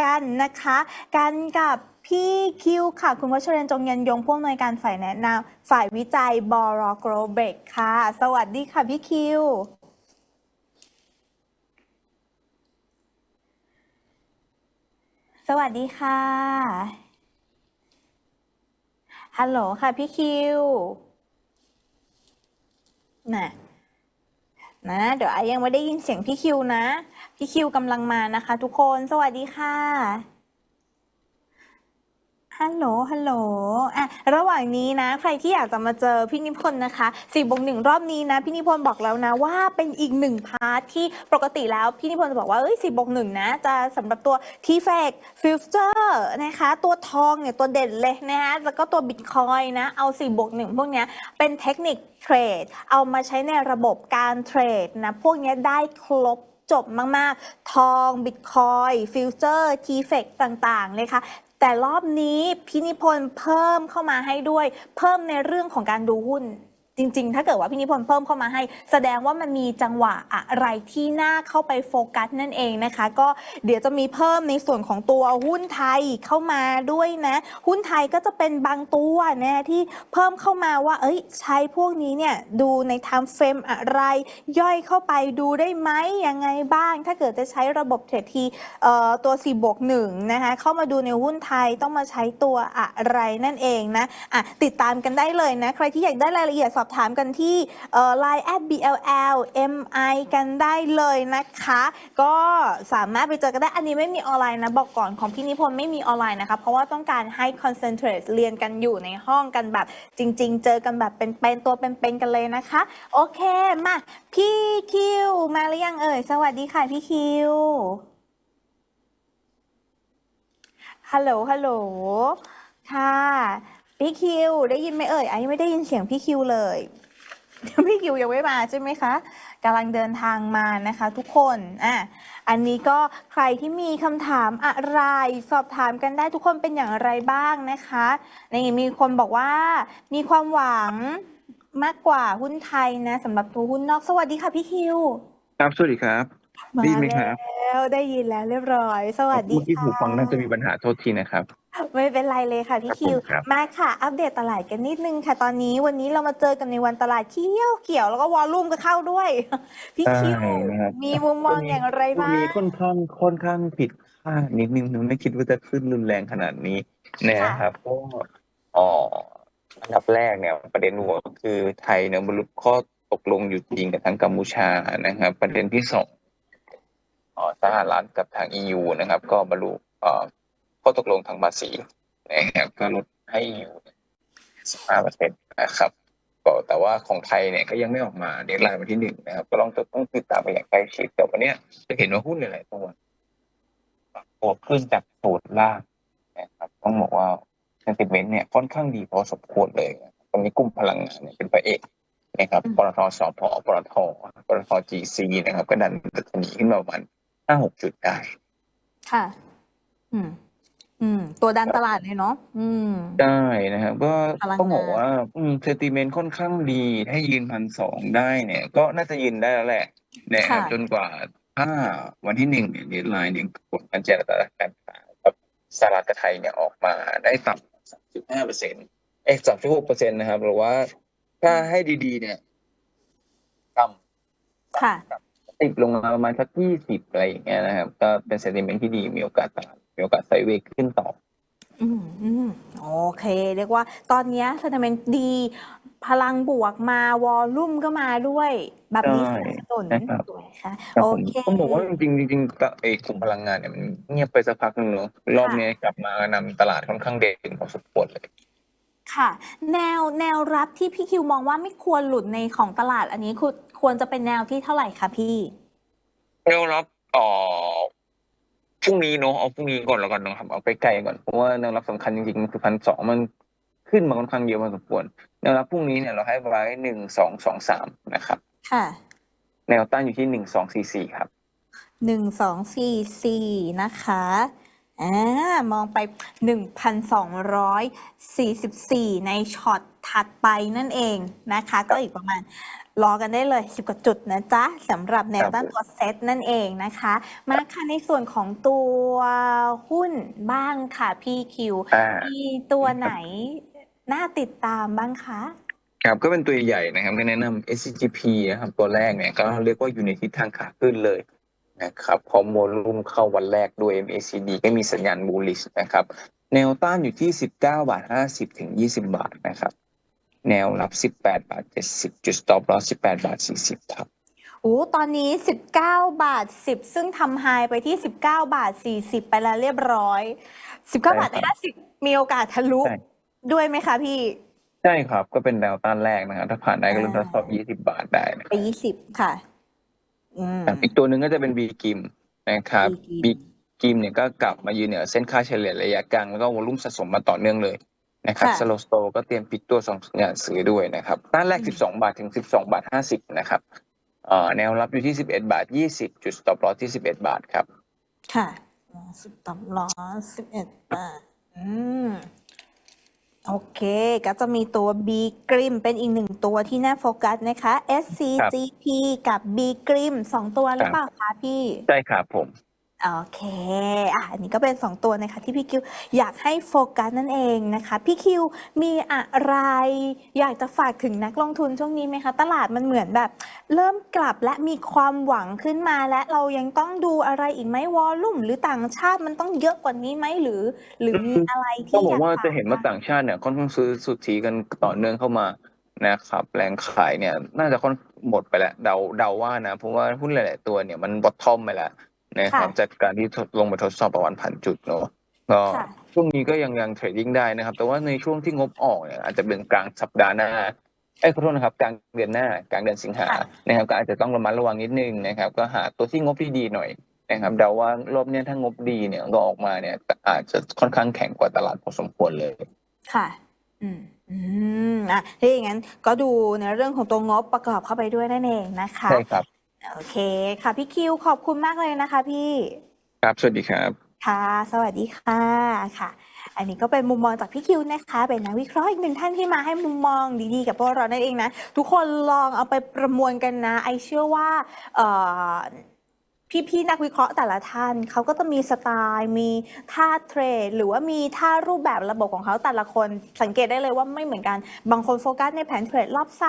กันนะคะ กันกับพี่คิวค่ะ คุณวัชเรนจงยันยงผู้อำนวยการฝ่ายแนะนำฝ่ายวิจัยบรโกรเบกค่ะ สวัสดีค่ะพี่คิวสวัสดีค่ะ ฮัลโหลค่ะพี่คิว น่ะ นะเดี๋ยวไอ้ยังไม่ได้ยินเสียงพี่คิวนะ พี่คิวกำลังมานะคะ ทุกคนสวัสดีค่ะ ฮัลโหล ฮัลโหลอะระหว่างนี้นะ ใครที่อยากจะมาเจอพี่นิพนธ์นะคะสี่บวกหนึ่งรอบนี้นะ พี่นิพนธ์บอกแล้วนะว่าเป็นอีกหนึ่งพาร์ทที่ปกติแล้วพี่นิพนธ์จะบอกว่าเอ้ยสี่บวกหนึ่งนะ จะสำหรับตัว t f a c f u t u r e นะคะ ตัวทองเนี่ยตัวเด่นเลยนะคะแล้วก็ตัวบิตคอยนะ เอาสี่บวกหนึ่งพวกเนี้ยเป็นเทคนิคเทรด เอามาใช้ในระบบการเทรดนะ พวกเนี้ยได้ครบจบมาก ๆ ทอง บิตคอยฟิวเจอร์ ทีเฟกต่าง ๆ เลยค่ะ แต่รอบนี้พินิพนธ์เพิ่มเข้ามาให้ด้วย เพิ่มในเรื่องของการดูหุ้น จริง ๆ ถ้าเกิดว่าพี่นิพนธ์เพิ่มเข้ามาให้ แสดงว่ามันมีจังหวะอะไรที่น่าเข้าไปโฟกัสนั่นเองนะคะ ก็เดี๋ยวจะมีเพิ่มในส่วนของตัวหุ้นไทยเข้ามาด้วยนะ หุ้นไทยก็จะเป็นบางตัวนะที่เพิ่มเข้ามาว่า เอ้ย ใช้พวกนี้เนี่ยดูในไทม์เฟรมอะไร ย่อยเข้าไปดูได้ไหมยังไงบ้าง ถ้าเกิดจะใช้ระบบเทรดทีตัว4บวก1นะคะเข้ามาดูในหุ้นไทยต้องมาใช้ตัวอะไรนั่นเองนะอะติดตามกันได้เลยนะ ใครที่อยากได้รายละเอียดสอบถามกันที่เอ่อ line at bll mi กันได้เลยนะคะ ก็สามารถไปเจอกันได้ อันนี้ไม่มีออนไลน์นะ บอกก่อนของพี่นิพนธ์ไม่มีออนไลน์นะคะ เพราะว่าต้องการให้ concentrate เรียนกันอยู่ในห้องกันแบบจริง ๆ เจอกันแบบเป็นๆตัวเป็นๆกันเลยนะคะ โอเคมา พี่คิว มาหรือยังเอ่ย สวัสดีค่ะพี่คิวฮัลโหลฮัลโหลค่ะ พี่คิว ได้ยินไหมเอ่ยไอ้ยังไม่ได้ยินเสียงพี่คิวเลย พี่คิวยังไม่มาใช่ไหมคะกำลังเดินทางมานะคะทุกคนอะอันนี้ก็ใครที่มีคำถามอะไรสอบถามกันได้ทุกคนเป็นอย่างไรบ้างนะคะนี่มีคนบอกว่ามีความหวังมากกว่าหุ้นไทยนะสำหรับตัวหุ้นนอกสวัสดีค่ะพี่คิว ครับสวัสดีครับมาได้ยินไหมครับแล้วได้ยินแล้วเรียบร้อย สวัสดีเมื่อกี้ค่ะหูฟังน่าจะมีปัญหาโทษทีนะครับ ไม่เป็นไรเลยค่ะพี่คิว ครับ มาค่ะ อัปเดตตลาดกันนิดนึงค่ะตอนนี้วันนี้เรามาเจอกันในวันตลาดเขียวเขียวแล้วก็วอลลุ่มก็เข้าด้วย พี่คิว ใช่นะครับ มีมุมมองอย่างไรช่วงบ้าง นี้ค่อนข้างค่อนข้างผิดคาดนิดนึงนะไม่คิดว่าจะขึ้นรุนแรงขนาดนี้นะครับก็อ๋ออันดับแรกเนี่ยประเด็นหัวก็คือไทยเนี่ยบรรลุข้อตกลงอยู่จริงกับทางกัมพูชานะครับ ประเด็นที่สองอ๋อสหรัฐกับทาง EU นะครับ ก็บรรลุเอ่อ ข้อตกลงทางภาษีนะครับก็ลดให้ EU สิบห้าเปอร์เซ็นต์นะครับก็แต่ว่าของไทยเนี่ยก็ยังไม่ออกมาเดทไลน์วันที่หนึ่งนะครับ ก็ต้องต้องติดตามไปอย่างใกล้ชิดแต่วันนี้จะเห็นว่าหุ้นหลายๆตัวปรับตัวขึ้นจากโซนล่างนะครับ ต้องบอกว่าเซนติเมนต์เนี่ยค่อนข้างดีพอสมควรเลยนะครับตรงนี้กลุ่มพลังงานเนี่ยเป็นพระเอกนะครับปตทสพปตทปตทจีซีนะครับ ก็ดันดัชนีขึ้นมาประมาณห้าหกจุดได้ ค่ะ อืม อืม ตัวดันตลาดเลยเนาะ อืม ได้นะครับ ก็พลังงานต้องบอกว่าเซนติเมนต์ค่อนข้างดีให้ยืนพันสองได้เนี่ย ก็น่าจะยืนได้แล้วแหละนะครับค่ะจนกว่า ถ้าวันที่หนึ่งเนี่ยเดทไลน์เนี่ยผลการเจรจาการค้ากับสหรัฐกับไทยเนี่ยออกมาได้ต่ำสามสิบห้าเปอร์เซ็นต์เอ็กสามสิบหกเปอร์เซ็นต์นะครับ หรือว่าถ้าให้ดีๆ เนี่ย ต่ำค่ะติดลงมาประมาณสักยี่สิบอะไรอย่างเงี้ยนะครับ ก็เป็นเซนติเมนต์ที่ดีมีโอกาสตลาด มีโอกาสไซด์เวย์ขึ้นต่ออืมอืมโอเค เรียกว่าตอนเนี้เซนติเมนต์ดี พลังบวกมาวอลลุ่มก็มาด้วย แบบนี้ใช่สนับสนุนใช่ครับสวยค่ะครับโอผมเคต้องบอกว่าจริงๆจริงๆก็ไอ้กลุ่มพลังงานเนี่ยมันเงียบไปสักพักหนึงเนอะรอบนี้กลับมานำตลาดค่อนข้างเด่นพอสมควรเลยค่ะ แนวแนวรับที่พี่คิวมองว่าไม่ควรหลุดในของตลาดอันนี้คือควรจะเป็นแนวที่เท่าไหร่คะพี่แนวรับเอ่อ พรุ่งนี้เนอะเอาพรุ่งนี้ก่อนแล้วกันนะครับเอาไปไกลก่อนเพราะว่าแนวรับสำคัญจริงๆมันคือพันสองมันขึ้นมาค่อนข้างเยอะพอสมควรแนวรับพรุ่งนี้เนี่ยเราให้ไว้หนึ่งสองสองสามนะครับ ค่ะ แนวต้านอยู่ที่หนึ่งสองสี่สี่ครับหนึ่งสองสี่สี่นะคะ อ่ามองไป 1,244 ในช็อตถัดไปนั่นเองนะคะ ก็อีกประมาณรอกันได้เลย 10 กว่าจุดนะจ๊ะสำหรับแนวต้านตัวเซตนั่นเองนะคะ มาค่ะในส่วนของตัวหุ้นบ้างค่ะพี่คิวอ่ามีตัวไหนน่าติดตามบ้างคะครับก็เป็นตัวใหญ่นะครับก็แนะนำ SCGP นะครับตัวแรกเนี่ยก็เรียกว่าอยู่ในทิศทางขาขึ้นเลย นะครับพอโมลุ่มเข้าวันแรกด้วย MACD ก็มีสัญญาณ bullish นะครับ แนวต้านอยู่ที่ 19 บาท 50 ถึง 20 บาทนะครับ แนวรับ 18 บาท 70 จุด stop loss 18 บาท 40 ครับโอ้ตอนนี้ 19 บาท 10 ซึ่งทำไฮไปที่ 19 บาท 40 ไปแล้วเรียบร้อย 19 บาทใช่ครับ50 มีโอกาสทะลุใช่ด้วยไหมคะพี่ใช่ครับ ก็เป็นแนวต้านแรกนะครับถ้าผ่านได้ก็เริ่มทดสอบ 20 บาทได้นะไป 20 ค่ะ อืมครับอีกตัวหนึ่งก็จะเป็น B กิมนะครับ B B กิมเนี่ยก็กลับมายืนเหนือเส้นค่าเฉลี่ยระยะกลางแล้วก็วอลุ่มสะสมมาต่อเนื่องเลยนะครับค่ะ สโลสโตก็เตรียมปิดตัวสองสัญญาณซื้อด้วยนะครับต้านแรก 12 บาทถึง 12 บาท 50 นะครับเอ่อแนวรับอยู่ที่ 11 บาท 20 จุด stop loss ที่ 11 บาทครับ ค่ะสุดต่ำร้อย11บาทอืม โอเค ก็จะมีตัว B กริมเป็นอีกหนึ่งตัวที่น่าโฟกัสนะคะ SCGP กับ B กริมสองตัวหรือเปล่าคะพี่ ใช่ครับผม โอเค อะ อันนี้ก็เป็น 2 ตัวนะคะที่พี่คิวอยากให้โฟกัสนั่นเองนะคะ พี่คิวมีอะไรอยากจะฝากถึงนักลงทุนช่วงนี้ไหมคะ ตลาดมันเหมือนแบบ เริ่มกลับและมีความหวังขึ้นมาและเรายังต้องดูอะไรอีกไหมวอลลุ่ม หรือต่างชาติมันต้องเยอะกว่านี้ไหมหรือ หรือมีอะไรที่องบอกว่าอยกจะเห็นว่าต่างชาติเนี่ยค่อนข้างซื้อสุทธิกันต่อเนื่องเข้ามานะครับแรงขายเนี่ยน่าจะค่อนหมดไปแล้วเดาเดาว่านะเพราะว่าหุ้นหลาย ๆ ตัวเนี่ยมันบอททอมไปแล้ว นะครับ จากการที่ทดลงมาทดสอบประมาณพันจุดเนาะก็ค่ะช่วงนี้ก็ยังยังเทรดดิ้งได้นะครับ แต่ว่าในช่วงที่งบออกเนี่ยอาจจะเป็นกลางสัปดาห์หน้าเอ้ยขอโทษนะครับกลางเดือนหน้ากลางเดือนสิงหาค่ะนะครับ ก็อาจจะต้องระมัดระวังนิดนึงนะครับ ก็หาตัวที่งบที่ดีหน่อยนะครับเดาว่ารอบเนี้ยถ้างบดีเนี่ยก็ออกมาเนี่ย อาจจะค่อนข้างแข็งกว่าตลาดพอสมควรเลย ค่ะ อืมอืมอะถ้าอย่างนั้นก็ดูในเรื่องของตัวงบประกอบเข้าไปด้วยนั่นเองนะคะใช่ครับ โอเคค่ะพี่คิวขอบคุณมากเลยนะคะพี่ ครับ สวัสดีครับ ค่ะ สวัสดีค่ะค่ะ อันนี้ก็เป็นมุมมองจากพี่คิวนะคะ เป็นนักวิเคราะห์อีกหนึ่งท่านที่มาให้มุมมองดีๆ กับพวกเรานั่นเองนะ ทุกคนลองเอาไปประมวลกันนะ ไอเชื่อว่าเอ่อพี่ๆนักวิเคราะห์แต่ละท่านเขาก็จะมีสไตล์มีท่าเทรด หรือว่ามีท่ารูปแบบระบบของเขาแต่ละคนสังเกตได้เลยว่าไม่เหมือนกัน บางคนโฟกัสในแผนเทรดรอบสั้น